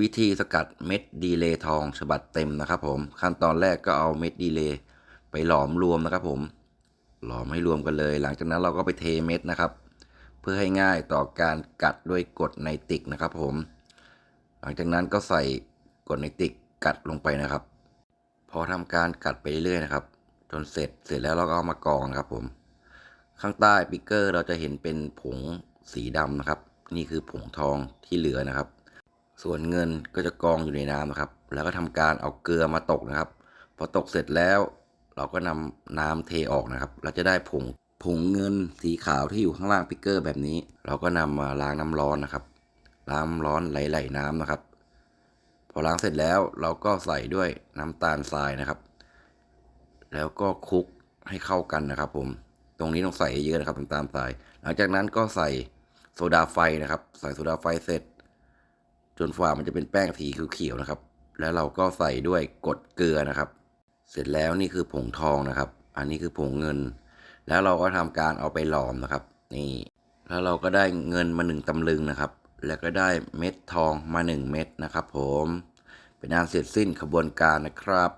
วิธีสกัดเม็ดดีเลย์ทองฉบับเต็มนะครับผมขั้นตอนแรกก็เอาเม็ดดีเลย์ไปหลอมรวมนะครับผมหลอมให้รวมกันเลย หลังจากนั้นเราก็ไปเทเม็ดนะครับ เพื่อให้ง่ายต่อการกัดด้วยกดไนติกนะครับผม หลังจากนั้นก็ใส่กดไนติกกัดลงไปนะครับ พอทำการกัดไปเรื่อยๆนะครับ จนเสร็จเสร็จแล้วเราก็เอามากรองนะครับผม ข้างใต้ปิกเกอร์เราจะเห็นเป็นผงสีดำนะครับ นี่คือผงทองที่เหลือนะครับ ส่วนเงินก็จะกองอยู่ในน้ำนะครับ แล้วก็ทำการเอาเกลือมาตกนะครับ พอตกเสร็จแล้ว เราก็นำน้ำเทออกนะครับ เราจะได้ผงผงเงินสีขาวที่อยู่ข้างล่างปิกเกอร์แบบนี้ เราก็นำมาล้างน้ำร้อนนะครับ ล้างร้อนไหลๆน้ำนะครับ พอล้างเสร็จแล้วเราก็ใส่ด้วยน้ำตาลทรายนะครับ แล้วก็คลุกให้เข้ากันนะครับ ผม ตรงนี้ต้องใส่เยอะนะครับน้ำตาลทราย หลังจากนั้นก็ใส่โซดาไฟนะครับ ใส่โซดาไฟเสร็จ นฝ่ามันจะเป็นแป้งสีเขียวๆนะครับ แล้วเราก็ใส่ด้วยกรดเกลือนะครับ เสร็จแล้วนี่คือผงทองนะครับ อันนี้คือผงเงิน แล้วเราก็ทำการเอาไปหลอมนะครับ นี่ แล้วเราก็ได้เงินมาหนึ่งตำลึงนะครับ แล้วก็ได้เม็ดทองมาหนึ่งเม็ดนะครับ ผม เป็นอันเสร็จสิ้นขบวนการนะครับ